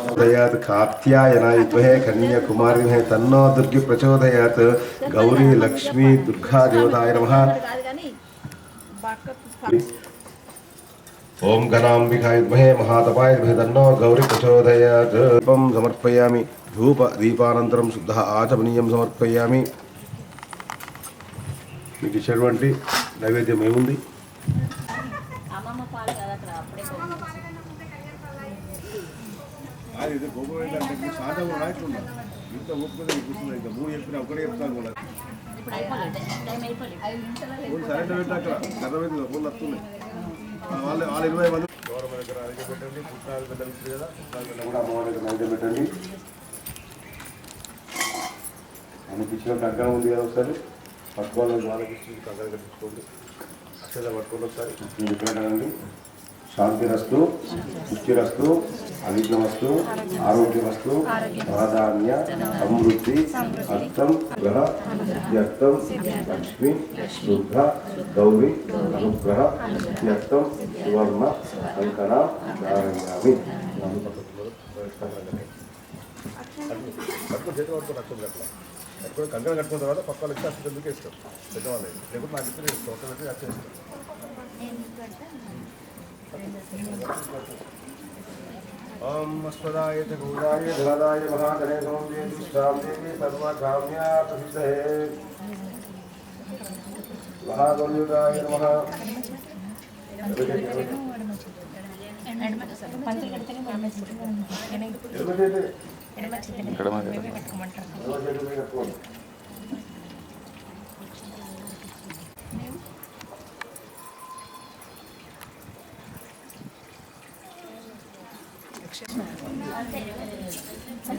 ప్రచోదయాత్ కాత్యాయనాయ విద్మహే కన్యాకుమారిమహే తన్నో దుర్గి ప్రచోదయాత్ గౌరీ లక్ష్మీ దుర్గా దేవతాయ నమః ఓం గణాంబికాయ విద్మహే మహాతపాయ విద్మహే తన్నో గౌరీ ప్రచోదయాత్ దీపం సమర్పయామి ధూప దీపానంతరం శుద్ధ ఆచమనీయం సమర్పయామి మీకు ఇచ్చేటువంటి నైవేద్యం ఏముంది ఇది ఏంటంటే సాధన కూడా ఇట్లున్నా ఇంత ఒప్పుకొని కూర్చున్నా ఇంకా మూడు చెప్పిన ఒకటే చెప్తాను కూడా. సరైన పెట్టాక గతమైంది మూడు వస్తున్నాయి. వాళ్ళు వాళ్ళు ఇరవై మంది. గౌరవ దగ్గర అడిగి పెట్టండి. పుట్టాలు కదా కూడా అమ్మవారి దగ్గర పెట్టండి. కంకణం ఉంది కదా ఒకసారి. పట్టుకోవాలి వాళ్ళకి కంగారు కట్టించుకోండి అక్షర పట్టుకోండి ఒకసారి. ఇక్కడ కదండి. శాంతిరస్తు శుచిరస్తు అవిఘ్నమస్తు ఆరోగ్యమస్తు ప్రాధాన్య సమృద్ధి అర్థం గ్రహ వ్యక్తం లక్ష్మి శుద్ధ గౌరి అనుగ్రహ వ్యక్తం సువర్ణ కంకణ నారాయణామి. పట్టుకొని చేతి కట్టుకున్న తర్వాత పక్క వాళ్ళు ఇచ్చి అక్షరం ఎందుకు ఇష్టం పెద్దవాళ్ళు లేకపోతే నాకు ఇద్దరు ఇష్టం ఒక దగ్గర అక్షరం ఇష్టం ఓం అశ్వదాయ చ గౌదాయ ధనదాయ మహాగణేశం దేవిష్టాం దేవి సర్వకామ్యా ప్రసిద్ధే మహాగౌర్యుగాయ నమః ఎడమ చేతి ఎడమ చేతి మీద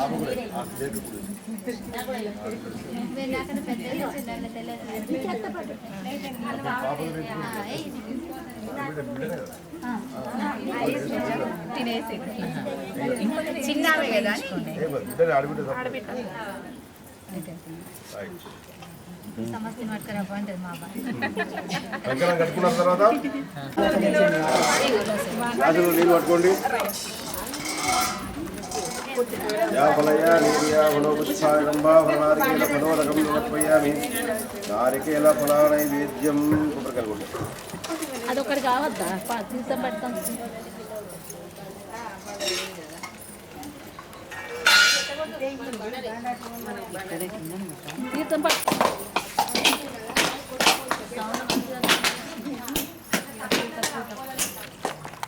కట్టుకోండి. చిన్నవే కదా ఆడబిడ్డ పట్టుకురా బాగుంటుంది మా అబ్బాయి కట్టుకున్న తర్వాత నీళ్ళు పట్టుకోండి యా ఫలయ నీర్యా ఫలోపుష్పాయ రంభా ఫలనారికేల ఫలోదకం నారికేల అదొకటి కావద్దా? పా- పెడతాం తీర్థం పట్టు.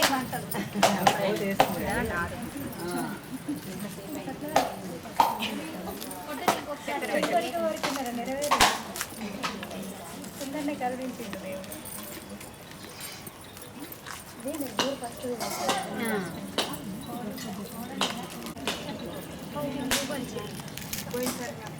ఇవి గట్లేం లేదమ్మా ఫస్ట్ గట్టిగా సార్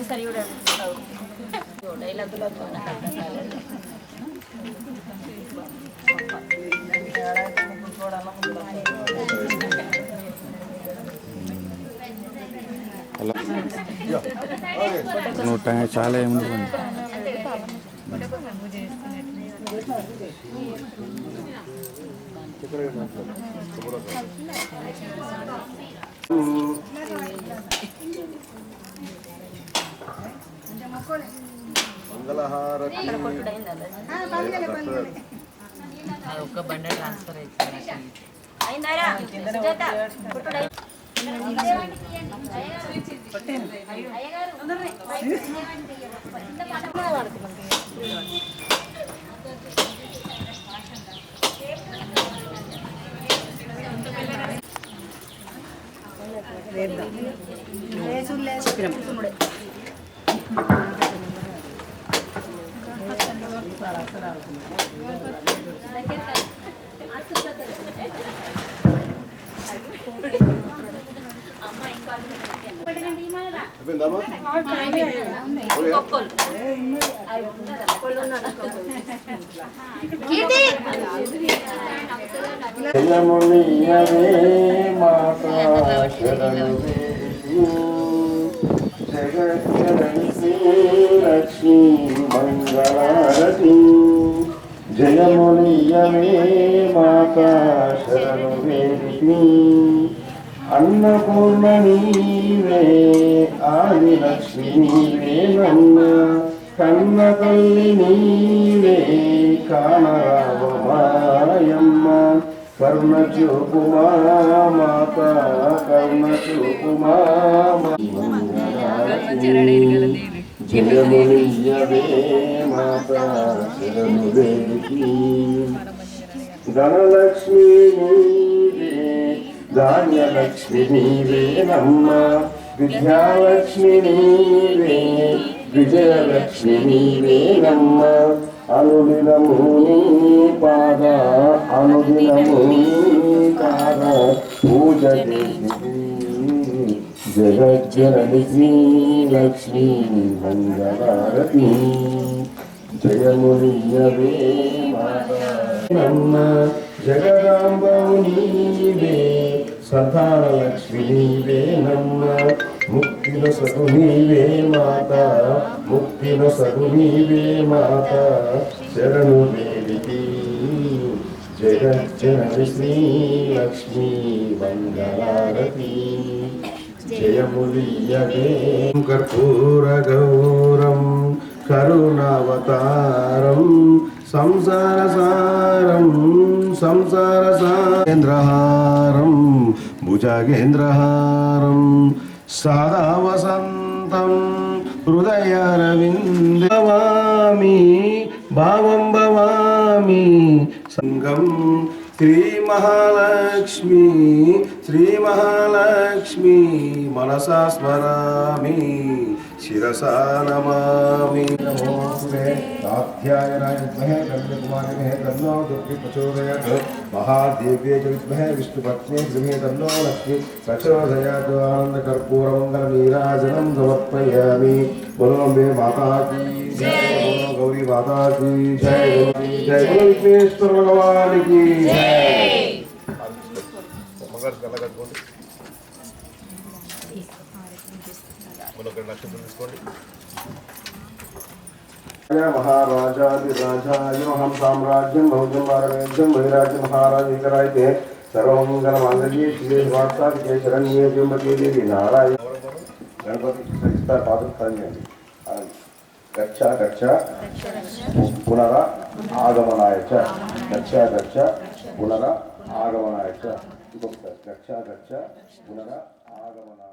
ఒకసారి చూడండి డైలాగులో నువ్వు టైం చాలా ఏముంది మంగళహారతి. అది ఒక్క బండి ట్రాన్స్ఫర్ అవుతుంది అయిందారా సుజాత పుట్టుడు అయింది. అయిపోయిందమ్మా జయమునియవే మాతా శరణు జగజ్జనని లక్ష్మీ మంగళారతి జయమునియవే మాతా శరణు వేదిని అన్నపూర్ణ నీవే ఆది లక్ష్మి నీవే నన్న. కన్న తల్లి నీవే కానరావమాయమ్మ కర్ణ చూపుమా మాత కర్ణ చూపుమా జయమునియవే మాత. శరణు వేదికి ధనలక్ష్మి నీవే ధాన్యలక్ష్మి నీవే విద్యాలక్ష్మి నీవే విజయలక్ష్మి నీవే అనుదినము నీ పాద అనుదినము నీ పాద పూజ చేసి జగజ్జనని లక్ష్మీ మంగళారతి. జయమునియవే నమ్మ జగదాంబవు నీవే సతాన లక్ష్మి నీవే నమ్మ ముక్తిన సగు నీవే మాత ముక్తిన సగు నీవే మాత శరణు దేవికి జగజ్జనని శ్రీ లక్ష్మీ మంగళారతి జయములియవే కర్పూర గౌరం కరుణావతారం సంసారసారం సంసారసారేంద్రహారం భుజగేంద్రహారం సదా వసంతం హృదయరవింద భవామి భావం భవామి సంగం శ్రీ మహాలక్ష్మి శ్రీ మహాలక్ష్మి మనసా స్మరామి. शिसा नमामि नमो ताध्यायनाय विद्महे गण्यकुमारिणे तन्नो दुर्गे प्रचोदयात् महादेव्ये च विद्महे विष्णुपत्न्ये गृहे तन्नो लक्ष्मी प्रचोदयात् समर्पयामि मे गौरी माता जय। गौरी जय विघ्नेश्वर की जय మరొక నక్షత్రం తీసుకోండి. మహారాజాదిరాజాయ సామ్రాజ్యం బహుజం భారవేద్యం వైరాజ్య మహారాజైతే సర్వమంగళమాంగళ్యే శివే వార్తాకే శరణ్యే జంబకే నారాయణ. గణపతి సరిస్తారు పాత్ర చేయండి గచ్చ గచ్చ. పునర ఆగమనాయ గచ్చ గచ్చ. పునర ఆగమనాయ ఇంకొకసారి. గచ్చ గచ్చ. పునర ఆగమనాయ